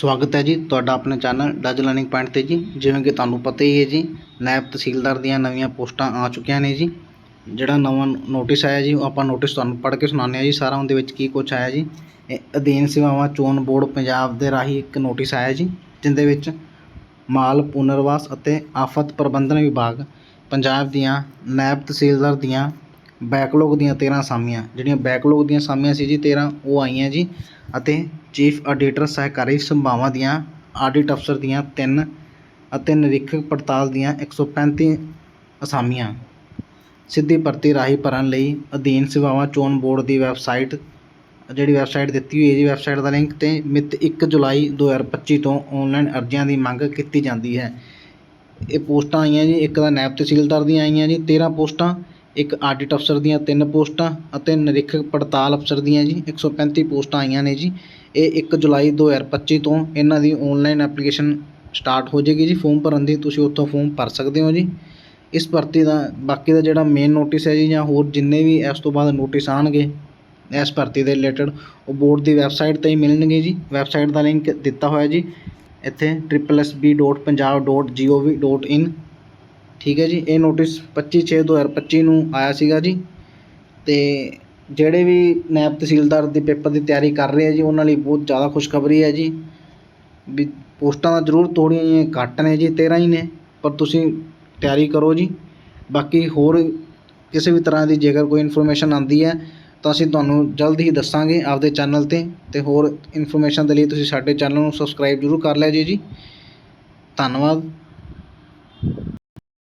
ਸਵਾਗਤ ਹੈ ਜੀ ਤੁਹਾਡਾ ਆਪਣੇ ਚੈਨਲ ਡੱਜ ਲਰਨਿੰਗ ਪੁਆਇੰਟ ਤੇ ਜੀ। ਜਿਵੇਂ ਕਿ ਤੁਹਾਨੂੰ ਪਤਾ ਹੀ ਹੈ ਜੀ, ਨਾਇਬ ਤਹਿਸੀਲਦਾਰ ਦੀਆਂ ਨਵੀਆਂ ਪੋਸਟਾਂ ਆ ਚੁੱਕੀਆਂ ਨੇ ਜੀ। ਜਿਹੜਾ ਨਵਾਂ ਨੋਟਿਸ ਆਇਆ ਜੀ, ਉਹ ਆਪਾਂ ਨੋਟਿਸ ਤੁਹਾਨੂੰ ਪੜ੍ਹ ਕੇ ਸੁਣਾਉਂਦੇ ਹਾਂ ਜੀ। ਸਾਰਾ ਉਹਦੇ ਵਿੱਚ ਕੀ ਕੁਛ ਆਇਆ ਜੀ। ਇਹ ਅਧੀਨ ਸੇਵਾਵਾਂ ਚੋਣ ਬੋਰਡ ਪੰਜਾਬ ਦੇ ਰਾਹੀਂ ਇੱਕ ਨੋਟਿਸ ਆਇਆ ਜੀ, ਜਿੰਦੇ ਵਿੱਚ ਮਾਲ ਪੁਨਰਵਾਸ ਅਤੇ ਆਫਤ ਪ੍ਰਬੰਧਨ ਵਿਭਾਗ ਪੰਜਾਬ ਦੀਆਂ ਨਾਇਬ ਤਹਿਸੀਲਦਾਰ ਦੀਆਂ ਬੈਕਲੌਗ ਦੀਆਂ 13 ਅਸਾਮੀਆਂ ਜਿਹੜੀਆਂ ਬੈਕਲੌਗ ਦੀਆਂ ਅਸਾਮੀਆਂ ਸੀ ਜੀ 13 ਉਹ ਆਈਆਂ ਜੀ ਅਤੇ ਚੀਫ ਆਡੀਟਰ ਸਹਿਕਾਰੀ ਸਭਾਵਾਂ ਦੀਆਂ ਆਡਿਟ ਅਫਸਰ ਦੀਆਂ ਤਿੰਨ ਅਤੇ ਨਿਰੀਖਕ ਪੜਤਾਲ ਦੀਆਂ 135 ਅਸਾਮੀਆਂ। ਸਿੱਧੀ ਭਰਤੀ ਰਾਹੀਂ ਭਰਨ ਲਈ ਅਧੀਨ ਸੇਵਾਵਾਂ ਚੋਣ ਬੋਰਡ ਦੀ ਵੈਬਸਾਈਟ, ਜਿਹੜੀ ਵੈਬਸਾਈਟ ਦਿੱਤੀ ਹੋਈ ਹੈ ਜੀ, ਵੈਬਸਾਈਟ ਦਾ ਲਿੰਕ ਤੇ ਮਿਤੀ 1 ਜੁਲਾਈ 2025 ਤੋਂ ਆਨਲਾਈਨ ਅਰਜ਼ੀਆਂ ਦੀ ਮੰਗ ਕੀਤੀ ਜਾਂਦੀ ਹੈ। ਇਹ ਪੋਸਟਾਂ ਆਈਆਂ ਜੀ, ਇੱਕ ਤਾਂ ਨੈਬ ਤਹਿਸੀਲਦਾਰ ਦੀਆਂ ਆਈਆਂ ਜੀ 13 ਪੋਸਟਾਂ ਇੱਕ ਆਡਿਟ ਅਫਸਰ ਦੀਆਂ ਤਿੰਨ ਪੋਸਟਾਂ ਅਤੇ ਨਿਰੀਖਕ ਪੜਤਾਲ ਅਫਸਰ ਦੀਆਂ ਜੀ 135 ਪੋਸਟਾਂ ਆਈਆਂ ਨੇ ਜੀ। ਇਹ 1 ਜੁਲਾਈ 2025 ਤੋਂ ਇਹਨਾਂ ਦੀ ਆਨਲਾਈਨ ਐਪਲੀਕੇਸ਼ਨ ਸਟਾਰਟ ਹੋ ਜਾਏਗੀ ਜੀ। ਫਾਰਮ ਭਰਨ ਦੀ ਤੁਸੀਂ ਉੱਥੋਂ ਫਾਰਮ ਭਰ ਸਕਦੇ ਹੋ ਜੀ। ਇਸ ਭਰਤੀ ਦਾ, ਬਾਕੀ ਦਾ ਜਿਹੜਾ ਮੇਨ ਨੋਟਿਸ ਹੈ ਜੀ ਜਾਂ ਹੋਰ ਜਿੰਨੇ ਵੀ ਇਸ ਤੋਂ ਬਾਅਦ ਨੋਟਿਸ ਆਉਣਗੇ, ਇਸ ਭਰਤੀ ਦੇ ਰਿਲੇਟਡ ਉਹ ਬੋਰਡ ਦੀ ਵੈਬਸਾਈਟ 'ਤੇ ਹੀ ਮਿਲਣਗੇ ਜੀ। ਵੈਬਸਾਈਟ ਦਾ ਲਿੰਕ ਦਿੱਤਾ ਹੋਇਆ ਜੀ। ਇੱਥੇ www.punjab.gov.in ਠੀਕ ਹੈ ਜੀ, ਇਹ ਨੋਟਿਸ 25/6/2025 ਨੂੰ ਆਇਆ ਸੀਗਾ ਜੀ ਅਤੇ ਜਿਹੜੇ ਵੀ ਨੈਬ ਤਹਿਸੀਲਦਾਰ ਦੇ ਪੇਪਰ ਦੀ ਤਿਆਰੀ ਕਰ ਰਹੇ ਆ ਜੀ, ਉਹਨਾਂ ਲਈ ਬਹੁਤ ਜ਼ਿਆਦਾ ਖੁਸ਼ਖਬਰੀ ਹੈ ਜੀ ਵੀ ਪੋਸਟਾਂ ਤਾਂ ਜ਼ਰੂਰ ਥੋੜ੍ਹੀਆਂ ਜਿਹੀਆਂ ਘੱਟ ਨੇ ਜੀ 13 ਹੀ ਨੇ, ਪਰ ਤੁਸੀਂ ਤਿਆਰੀ ਕਰੋ ਜੀ। ਬਾਕੀ ਹੋਰ ਕਿਸੇ ਵੀ ਤਰ੍ਹਾਂ ਦੀ ਜੇਕਰ ਕੋਈ ਇਨਫੋਰਮੇਸ਼ਨ ਆਉਂਦੀ ਹੈ, ਤਾਂ ਅਸੀਂ ਤੁਹਾਨੂੰ ਜਲਦ ਹੀ ਦੱਸਾਂਗੇ ਆਪਦੇ ਚੈਨਲ 'ਤੇ ਤੇ ਹੋਰ ਇਨਫੋਰਮੇਸ਼ਨ ਦੇ ਲਈ ਤੁਸੀਂ ਸਾਡੇ ਚੈਨਲ ਨੂੰ ਸਬਸਕ੍ਰਾਈਬ ਜ਼ਰੂਰ ਕਰ ਲਿਆ ਜੀ ਜੀ। ਧੰਨਵਾਦ।